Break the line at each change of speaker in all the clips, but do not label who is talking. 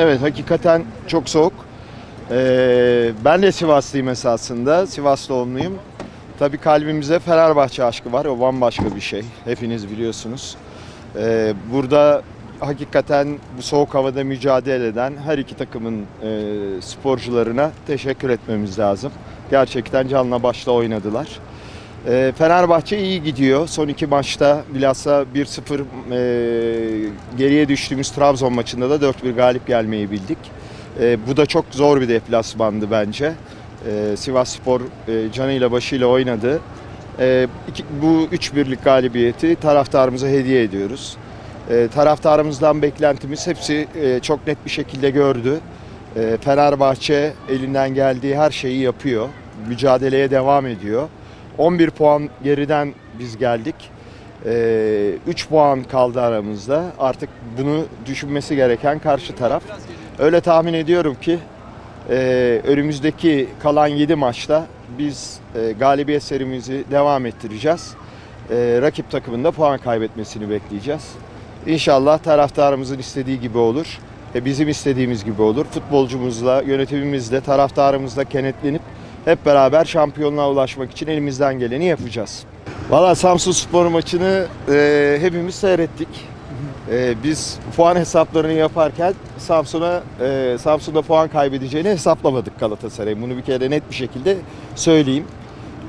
Evet hakikaten çok soğuk. Ee, ben de Sivaslıyım esasında. Sivas doğumluyum. Tabii kalbimize Fenerbahçe aşkı var. O bambaşka bir şey. Hepiniz biliyorsunuz. Ee, burada hakikaten bu soğuk havada mücadele eden her iki takımın e, sporcularına teşekkür etmemiz lazım. Gerçekten canla başla oynadılar. Ee, Fenerbahçe iyi gidiyor. Son iki maçta bilhassa 1-0 e, geriye düştüğümüz Trabzon maçında da 4-1 galip gelmeyi bildik. Ee, bu da çok zor bir deplasmandı bence. Ee, Sivas Spor e, canıyla başıyla oynadı. Ee, iki- bu 3-1'lik galibiyeti taraftarımıza hediye ediyoruz. Ee, taraftarımızdan beklentimiz hepsi e, çok net bir şekilde gördü. Ee, Fenerbahçe elinden geldiği her şeyi yapıyor. Mücadeleye devam ediyor. 11 puan geriden biz geldik. 3 puan kaldı aramızda. Artık bunu düşünmesi gereken karşı taraf. Öyle tahmin ediyorum ki e, önümüzdeki kalan 7 maçta biz e, galibiyet serimizi devam ettireceğiz. E, rakip takımın da puan kaybetmesini bekleyeceğiz. İnşallah taraftarımızın istediği gibi olur. Bizim istediğimiz gibi olur. Futbolcumuzla, yönetimimizle, taraftarımızla kenetlenip hep beraber şampiyonluğa ulaşmak için elimizden geleni yapacağız. Valla Samsun Spor maçını e, hepimiz seyrettik. E, biz puan hesaplarını yaparken Samsun'a e, Samsun'da puan kaybedeceğini hesaplamadık Galatasaray'ın. Bunu bir kere net bir şekilde söyleyeyim.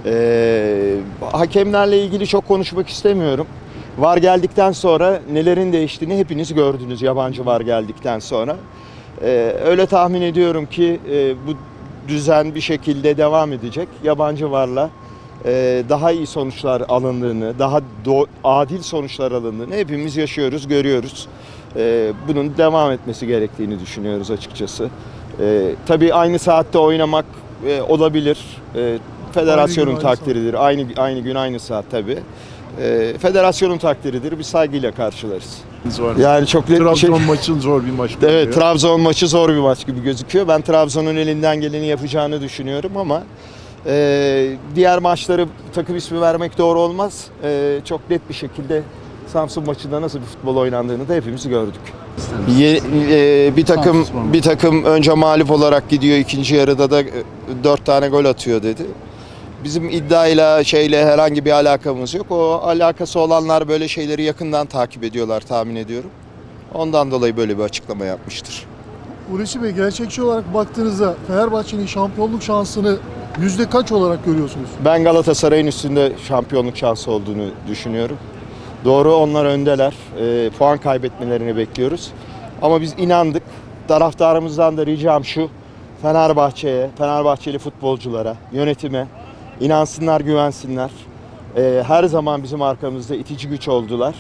E, hakemlerle ilgili çok konuşmak istemiyorum. Var geldikten sonra nelerin değiştiğini hepiniz gördünüz yabancı var geldikten sonra. E, öyle tahmin ediyorum ki e, bu düzen bir şekilde devam edecek. Yabancı varla e, daha iyi sonuçlar alındığını, daha do- adil sonuçlar alındığını hepimiz yaşıyoruz, görüyoruz. E, bunun devam etmesi gerektiğini düşünüyoruz açıkçası. E, tabii aynı saatte oynamak e, olabilir. E, federasyonun
Aynı
takdiridir. Aynı aynı gün aynı saat tabii. E, federasyonun takdiridir. Biz saygıyla karşılarız.
var.
Yani çok net bir şey.
Trabzon maçın zor bir maç.
Evet,
bence.
Trabzon maçı zor bir maç gibi gözüküyor. Ben Trabzon'un elinden geleni yapacağını düşünüyorum ama e, diğer maçları takım ismi vermek doğru olmaz. E, çok net bir şekilde Samsun maçında nasıl bir futbol oynandığını da hepimiz gördük. Ye- e, bir takım bir takım önce mağlup olarak gidiyor ikinci yarıda da 4 tane gol atıyor dedi. Bizim iddiayla şeyle herhangi bir alakamız yok. O alakası olanlar böyle şeyleri yakından takip ediyorlar tahmin ediyorum. Ondan dolayı böyle bir açıklama yapmıştır.
Hulusi Bey gerçekçi olarak baktığınızda Fenerbahçe'nin şampiyonluk şansını yüzde kaç olarak görüyorsunuz?
Ben Galatasaray'ın üstünde şampiyonluk şansı olduğunu düşünüyorum. Doğru onlar öndeler. Ee, puan kaybetmelerini bekliyoruz. Ama biz inandık. Taraftarımızdan da ricam şu. Fenerbahçe'ye, Fenerbahçeli futbolculara, yönetime inansınlar, güvensinler. Ee, her zaman bizim arkamızda itici güç oldular.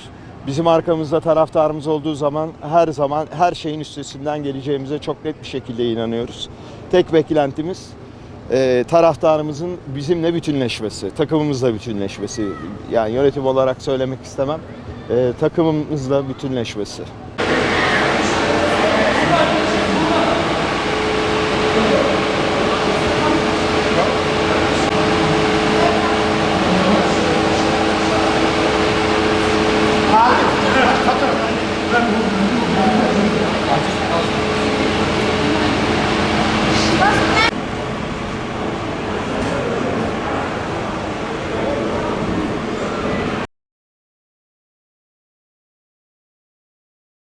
Bizim arkamızda taraftarımız olduğu zaman her zaman her şeyin üstesinden geleceğimize çok net bir şekilde inanıyoruz. Tek beklentimiz e, taraftarımızın bizimle bütünleşmesi, takımımızla bütünleşmesi. Yani yönetim olarak söylemek istemem. E, takımımızla bütünleşmesi.